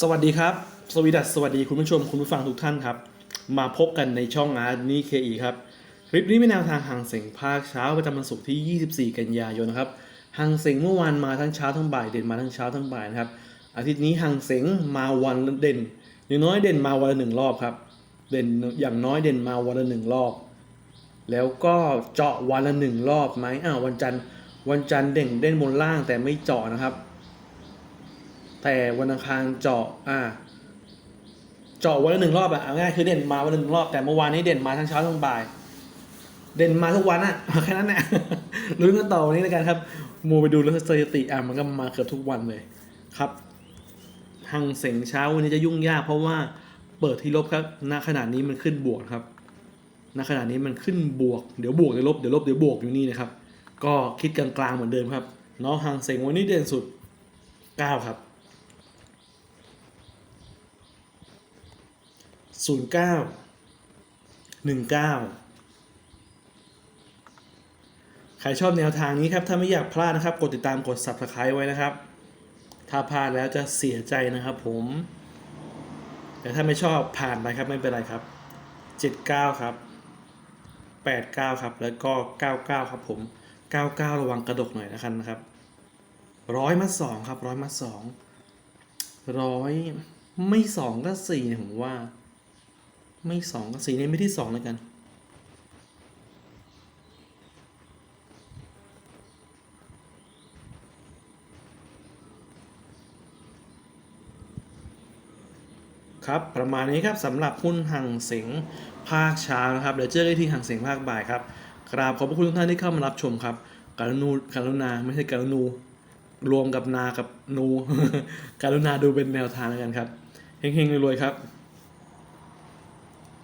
สวัสดีครับ สวีดัสสวัสดีคุณผู้ชมคุณผู้ฟังทุกท่านครับ มาพบกันในช่องอาร์ตนี่เคอีครับ คลิปนี้เป็นแนวทางห่างเสียงภาคเช้าประจำวันศุกร์ที่ 24 กันยายนนะครับห่างเสียงเมื่อวานมาทั้งเช้าทั้งบ่ายเด่นมาทั้งเช้าทั้งบ่ายนะครับ อาทิตย์นี้ห่างเสียงมาวันเด่น อย่างน้อยเด่นมาวันละหนึ่งรอบครับ เด่นอย่างน้อยเด่นมาวันละหนึ่งรอบ แล้วก็เจาะวันละหนึ่งรอบไหมอ้าววันจันทร์วันจันทร์เด่นเด่นบนล่างแต่ไม่เจาะนะครับ แต่วันอังคารเจาะอ่าเจาะวันละหนึ่งรอบอะเอาง่ายคือเด่นมาวันละหนึ่งรอบแต่เมื่อวานนี้เด่นมาทั้งเช้าทั้งบ่าย เด่นมาทุกวันอะแค่นั้นแหละลุ้นกันต่อวันนี้แล้วกันครับมูไปดูแล้วสถิติอะมันก็มาเกือบทุกวันเลยครับหังเสงเช้าวันนี้จะยุ่งยากเพราะว่าเปิดที่ลบครับณขณะนี้มันขึ้นบวกครับณขณะนี้มันขึ้นบวกเดี๋ยวบวกเดี๋ยวลบเดี๋ยวลบเดี๋ยวบวกอยู่นี่นะครับ ก็คิดกลางๆเหมือนเดิมครับเนาะหังเสงวันนี้เด่นสุด 9 ครับ ศูนย์เก้าหนึ่งเก้าใครชอบแนวทางนี้ครับ ถ้าไม่อยากพลาดนะครับ กดติดตามกด subscribe ไว้นะครับ ถ้าพลาดแล้วจะเสียใจนะครับผม แต่ถ้าไม่ชอบผ่านไปครับไม่เป็นไรครับ79ครับ89ครับ แล้วก็99ครับผม99ระวังกระดกหน่อยนะครับนะครับร้อยมาสองครับร้อยมาสองร้อยไม่สองก็สี่ผมว่า ไม่สองก็สี่เนี่ยไม่ที่สองแล้วกัน ครับ ประมาณนี้ครับสำหรับหุ้นห่างเสียงภาคเช้านะครับเดี๋ยวเจอกันที่ห่างเสียงภาคบ่ายครับกราบขอบพระคุณทุกท่านที่เข้ามารับชมครับการุณูการุณาไม่ใช่การุณูรวมกับนากับนูการุณาดูเป็นแนวทางแล้วกันครับเฮงๆรวยๆครับ